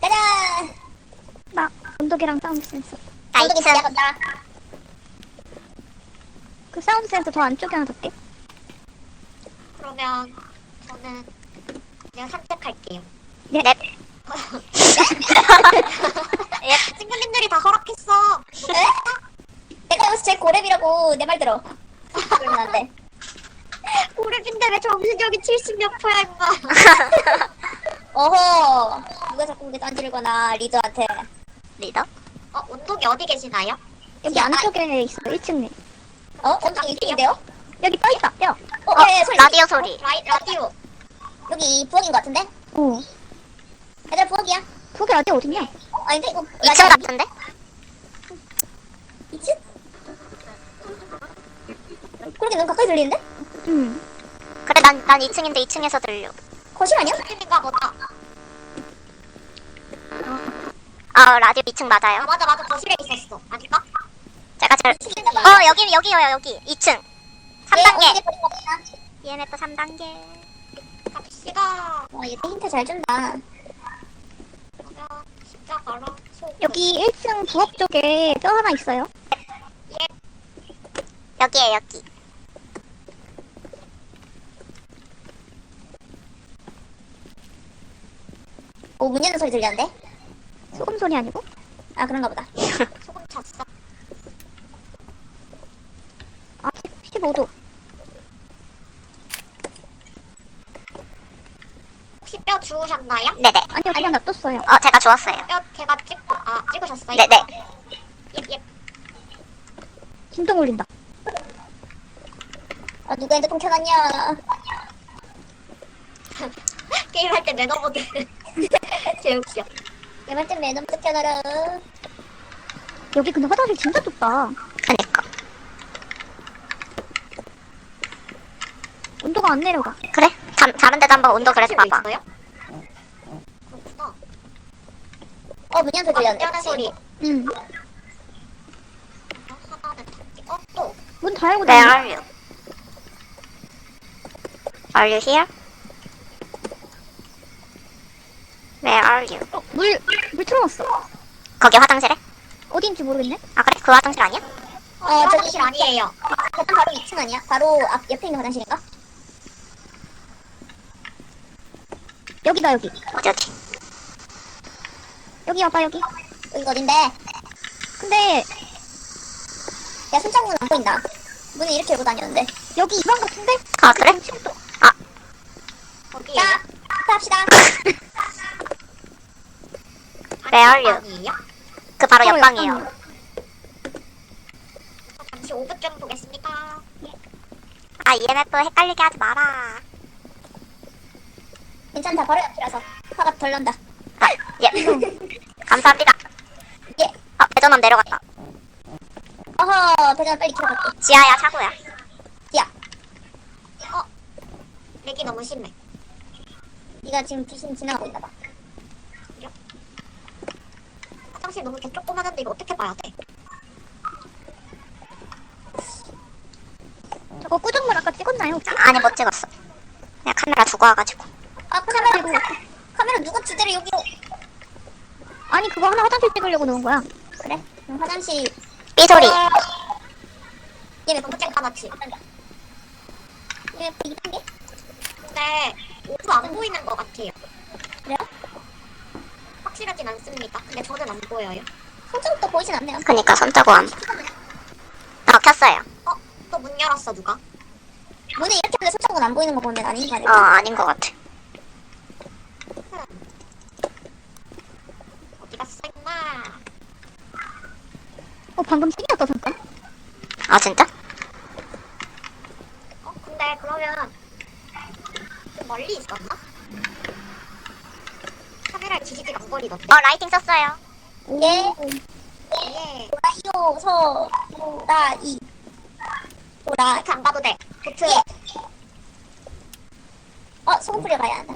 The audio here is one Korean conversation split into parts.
가자. 나 온도계랑 사운드 센서. 나 운동이 2층. 시작한다. 그 사운드 센서 더 안쪽에 하나 둘게. 그러면 저는 그냥 산책할게요. 네. 넵. 예, 친구님들이 다 허락했어. 에? 내가 여기서 제일 고렙이라고 내 말 들어. 그러면 안 돼. 고렙인데 왜 정신력이 70몇 퍼야 임마. 자꾸 그게 딴지르거나 리더한테. 리더? 어, 온독이 어디 계시나요? 여기 야, 안쪽에 있어. 1층에. 어? 엄청 일등인데요? 여기 떠 있다. 야. 어, 어, 예, 예, 소리. 라디오 소리. 라이, 라디오. 여기 부엌인 것 같은데? 어. 얘들아 부엌이야. 거기 어디 어딨냐? 어, 아닌데 이거 2층 같은데? 2층? 그러게 너무 가까이 들리는데? 응. 그래, 난, 난 2층인데 2층에서 들려. 거실 아니야? 팀인가 보다. 아, 라디오 2층 맞아요? 아 맞아 맞아 거실에 있었어 아닐까? 제가 잘. 미친인가 봐. 어, 여기, 여기요, 여기. 2층. 네, 3단계. 어떻게 버린 것 같다. EMF 3단계. 갑시다 와, 얘 힌트 잘 준다. 여기 1층 부엌 쪽에 뼈 하나 있어요. 여기에 여기. 오, 문 여는 소리 들렸는데? 소금 소리 아니고? 아, 그런가 보다. 소금 찼어 아, 15도. 혹시 뼈 주우셨나요? 네네. 아니요, 그냥 놔뒀어요. 어, 제가 주웠어요. 뼈 제가 찍고 아 찍으셨어요? 네네. 예, 진동 울린다. 아, 누가 핸드폰 켜놨냐? 게임 할 때 매너보드 개웃겨 얘말 좀 매너부 켜놔라. 여기 근데 화장실 진짜 좁다. 그니까. 온도가 안 내려가. 그래? 잠, 다른 데도 한번 온도 그래서 봐봐. 어, 문 여는 소리 아, 들렸는데. 뼈는 소리 응. 어, 하나는 닫기 어또 문 다 열고 Where are you? Are you here? Where are you? 어, 물, 물 틀어놨어. 거기 화장실에? 어딘지 모르겠네. 아 그래? 그 화장실 아니야? 어, 어, 저기 화장실 아니에요 계단 바로 2층 아니야? 바로 앞, 옆에 있는 화장실인가? 여기다, 여기. 어디 어디? 여기 와봐, 여기. 여기가 어딘데? 근데 야, 손장문 안 보인다. 문을 이렇게 열고 다녔는데. 여기 이방 같은데? 아 그래? 또 거기에요? 자, 합시다. Where are you? 그 바로 바로 옆방이에요. 옆방이요. 저 잠시 5분 좀 보겠습니다 아 EMF 헷갈리게 하지 마라. 괜찮다. 바로 옆이라서. 화가 덜 난다. 아, 예. 감사합니다. 예. 아 대전원 내려갔다. 어허, 대전 빨리 키워갈게. 지하야 차고야. 야, 렉이 너무 심해 네가 지금 귀신 지나가고 있나 봐. 화장실 너무 개조그만한데 이거 어떻게 봐야 돼? 저거 꾸정물 아까 찍었나요? 혹시? 아니 못 찍었어. 그냥 카메라 두고 와가지고. 아, 카메라, 카메라 누가 주제를 여기로. 아니, 그거 하나 화장실 찍으려고 놓은 거야. 그래? 그럼 화장실. 삐 소리. 얘왜 너무 쨍까맣지? 얘 2단계? 근데 오프 안 보이는 것 같아요? 확실하진 않습니다 근데 저는 안 보여요 손톱도 보이진 않네요. 그니까 손자국함. 아 켰어요. 어? 또 문 열었어 누가? 문에 이렇게 하는데 손톱은 안 보이는 거 보면 아닌 거 어 아닐까? 아닌 것 같아. 어디 갔어 임마 어, 방금 신이었다, 잠깐. 아 진짜? 어? 근데 그러면 좀 멀리 있었나? 카메라에 지지직 안 거리던데 어 라이팅 썼어요. 예. 예 도라이요, 서, 도라이. 도라. 이렇게 안 가도 돼 도트 예. 어, 소금 뿌려가야 한다.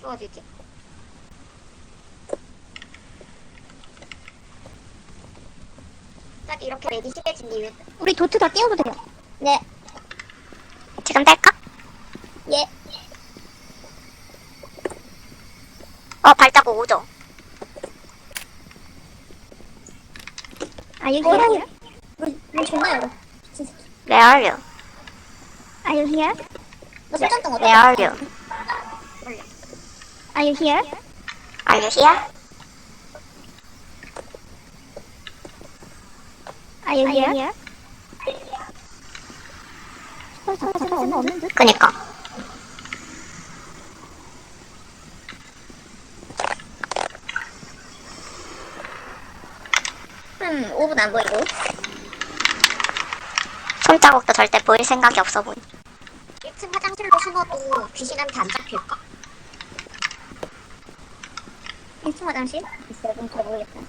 주워지지 딱 이렇게 렉이 심해진 이유 우리 도트 다 띄워도 돼요. 네. 지금 뺄까? 예. 어, 발자국 오죠? Are you 뭐야? here? 문, 문 존나 열어. 진짜. Where are you? Are you here? 너 설정동 어때? Where are you? Are you here? Are you here? Are you here? 없는 듯? 그니까. 음, 5분 안 보이고. 손자국도 절대 보일 생각이 없어 보이. 1층 화장실로 숨어도 귀신한테 안 잡힐까? 1층 화장실? 있어요. 좀잘 모르겠다.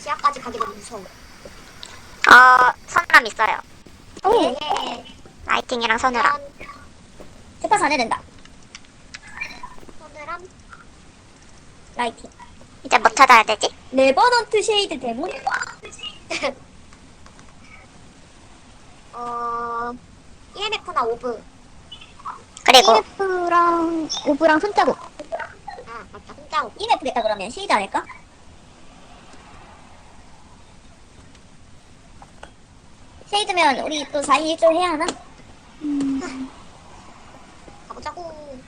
지하까지 가기 너무 무서워. 어, 선람 있어요. 오! 예. 라이팅이랑 서늘함. 주파수 안 된다. 오늘은 라이팅. 이제 뭐 찾아야 되지? 레버넌트 쉐이드 데몬? 어 EMF나 오브. 그리고 EF랑 오브랑 손자국. 아 맞다. 오브. EMF겠다 그러면 쉐이드 아닐까? 쉐이드면 우리 또 4인 1조 해야 하나? 가보자고.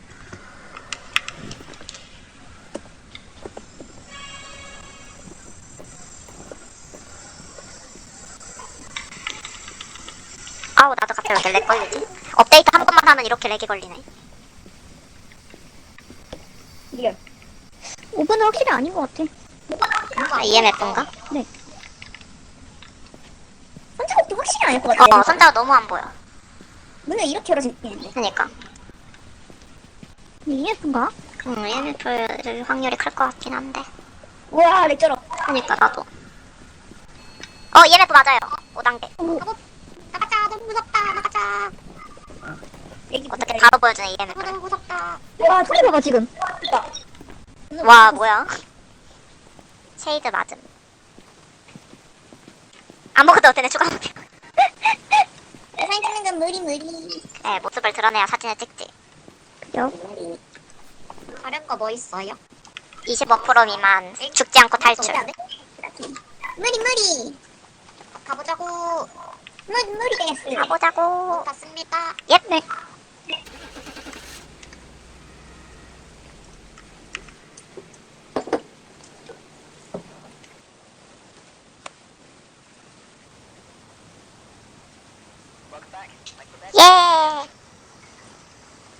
아우 나도 갑자기 왜 렉 걸리지? 업데이트 한 번만 하면 이렇게 렉이 걸리네. 리얼. 오브는 확실히 아닌 것 같아. 아, EMF인가? 네. 손자국도 확실히 아닐 것 같아. 어, 손자국 너무 안 보여. 문을 이렇게 열어서 있겠는데. 그니까. EF인가? 음, EMF일 확률이 클 것 같긴 한데. 우와, 렉쩔어. 그니까 나도. 어, EMF 맞아요. 5단계. 나가자. 너무 무섭다. 나가자. 어떻게. 바로 보여주네, 어, EMF. 너무 무섭다. 와, 소리 봐봐, 지금. 와, 뭐야? 쉐이드 맞음. 아무것도 어때네, 추가 사진 찍는 건 무리 무리. 네, 모습을 드러내야 사진을 찍지. 그죠? 다른 거 뭐 있어요? 25% 미만 죽지 않고 탈출. 무리 무리. 가보자고. 무리 무리 됐어. 가보자고. 닫습니다. 예, 네. 예!